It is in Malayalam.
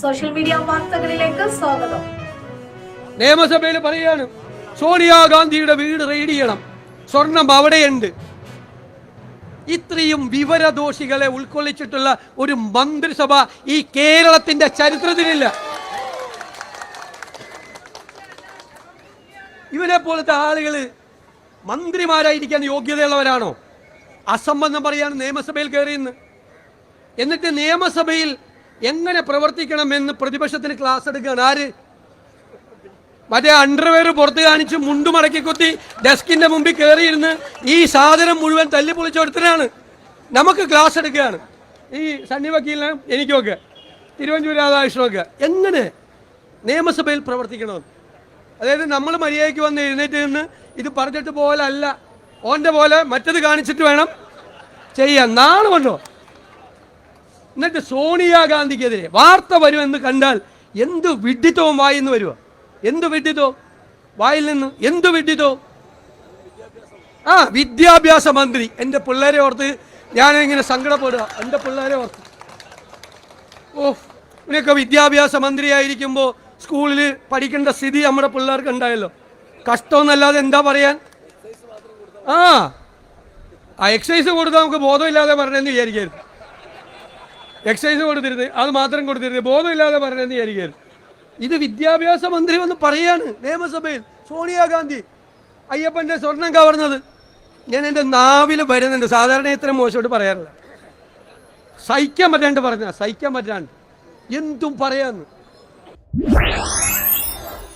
സോഷ്യൽ മീഡിയ വാർത്തകളിലേക്ക് സ്വാഗതം. നിയമസഭയിൽ പറയാണ് സോണിയാഗാന്ധിയുടെ വീട് റെയ്ഡ് ചെയ്യണം. സ്വർണം അവിടെയുണ്ട്. ഇത്രയും വിവരദോഷികളെ ഉൾക്കൊള്ളിച്ചിട്ടുള്ള ഒരു മന്ത്രിസഭ ഈ കേരളത്തിന്റെ ചരിത്രത്തിലില്ല. ഇവരെ പോലത്തെ ആളുകൾ മന്ത്രിമാരായിരിക്കാൻ യോഗ്യതയുള്ളവരാണോ? അസംബന്ധം പറയാണ് നിയമസഭയിൽ കയറിയെന്ന് എന്നിട്ട് നിയമസഭയിൽ എങ്ങനെ പ്രവർത്തിക്കണമെന്ന് പ്രതിപക്ഷത്തിന് ക്ലാസ് എടുക്കുകയാണ് ആര്? മറ്റേ അണ്ടർവെയർ പുറത്ത് കാണിച്ച് മുണ്ടു മടക്കി കുത്തി ഡെസ്കിന്റെ മുമ്പിൽ കയറിയിരുന്ന് ഈ സാധനം മുഴുവൻ തല്ലി പൊളിച്ചെടുത്തിനാണ് നമുക്ക് ക്ലാസ് എടുക്കുകയാണ്. ഈ സണ്ണി വക്കീലിനെ എനിക്കൊക്കെ തിരുവഞ്ചൂർ രാധാകൃഷ്ണനൊക്കെ എങ്ങനെ നിയമസഭയിൽ പ്രവർത്തിക്കണമെന്ന്? അതായത് നമ്മൾ മര്യാദയ്ക്ക് വന്ന് എഴുന്നേറ്റ് നിന്ന് ഇത് പറഞ്ഞിട്ട് പോലല്ല ഓന്റെ പോലെ മറ്റത് കാണിച്ചിട്ട് വേണം ചെയ്യാൻ. നാളെ എന്നിട്ട് സോണിയാഗാന്ധിക്കെതിരെ വാർത്ത വരുമെന്ന് കണ്ടാൽ എന്ത് വിഡ്ഢിത്തവും നിന്ന് വരുമോ എന്ത് വിഡ്ഢിത്തവും വായിൽ നിന്ന് എന്ത് വിഡ്ഢിത്തവും ആ വിദ്യാഭ്യാസ മന്ത്രി. എന്റെ പിള്ളേരെ ഓർത്ത് ഞാനിങ്ങനെ സങ്കടപ്പെടുക എന്റെ പിള്ളേരെ ഓർത്ത്. ഓ ഇവനൊക്കെ വിദ്യാഭ്യാസ മന്ത്രിയായിരിക്കുമ്പോൾ സ്കൂളിൽ പഠിക്കേണ്ട സ്ഥിതി നമ്മുടെ പിള്ളേർക്ക് ഉണ്ടായല്ലോ. കഷ്ടമെന്നല്ലാതെ എന്താ പറയാൻ? ആ ആ എക്സസൈസ് കൊടുത്താൽ നമുക്ക് ബോധമില്ലാതെ പറഞ്ഞെന്ന് വിചാരിക്കരുത്. എക്സസൈസ് കൊടുത്തിരുന്നത് അത് മാത്രം കൊടുത്തിരുന്നത് ബോധമില്ലാതെ പറഞ്ഞെന്ന് വിചാരിക്കരുത്. ഇത് വിദ്യാഭ്യാസ മന്ത്രി വന്ന് പറയാണ് നിയമസഭയിൽ സോണിയാഗാന്ധി അയ്യപ്പന്റെ സ്വർണം കവർന്നത്. ഞാൻ എന്റെ നാവിൽ വരുന്നുണ്ട് സാധാരണ ഇത്രയും മോശമായിട്ട് പറയാറില്ല. സഹിക്കാൻ പറ്റാണ്ട് പറഞ്ഞ സഹിക്കാൻ പറ്റാണ്ട്. എന്തും പറയാന്ന്.